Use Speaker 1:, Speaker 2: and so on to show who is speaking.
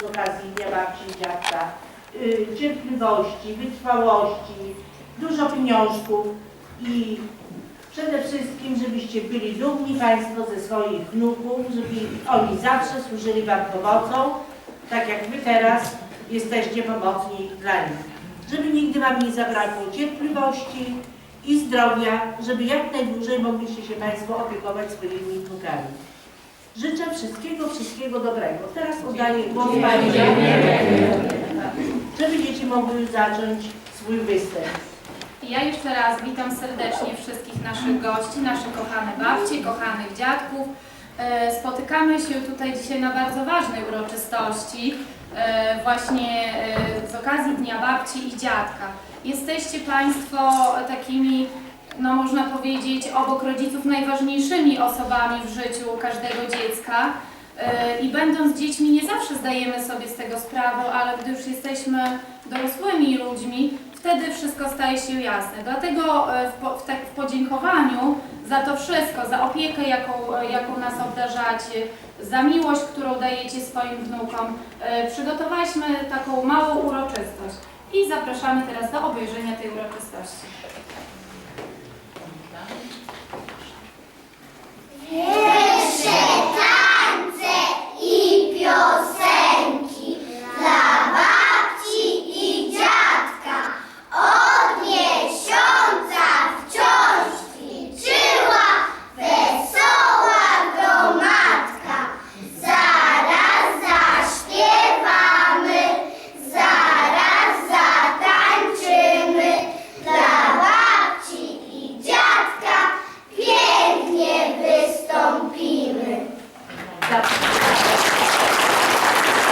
Speaker 1: z okazji Dnia Babci i Dziadka, y, cierpliwości, wytrwałości, dużo pieniążków i przede wszystkim, żebyście byli dumni Państwo ze swoich wnuków, żeby oni zawsze służyli Wam pomocą, tak jak Wy teraz jesteście pomocni dla nich. Żeby nigdy Wam nie zabrakło cierpliwości i zdrowia, żeby jak najdłużej mogliście się Państwo opiekować swoimi wnukami. Życzę wszystkiego, wszystkiego dobrego. Teraz oddaję głos Pani żeby dzieci mogły zacząć swój występ.
Speaker 2: Ja jeszcze raz witam serdecznie wszystkich naszych gości, nasze kochane babcie, kochanych dziadków. E, Spotykamy się tutaj dzisiaj na bardzo ważnej uroczystości, e, właśnie e, z okazji Dnia Babci i Dziadka. Jesteście Państwo takimi, no można powiedzieć, obok rodziców najważniejszymi osobami w życiu każdego dziecka. E, I będąc dziećmi nie zawsze zdajemy sobie z tego sprawę, ale gdy już jesteśmy dorosłymi ludźmi, wtedy wszystko staje się jasne. Dlatego w, tak, w podziękowaniu za to wszystko, za opiekę, jaką, jaką nas obdarzacie, za miłość, którą dajecie swoim wnukom, e, przygotowaliśmy taką małą uroczystość. I zapraszamy teraz do obejrzenia tej uroczystości. Gracias.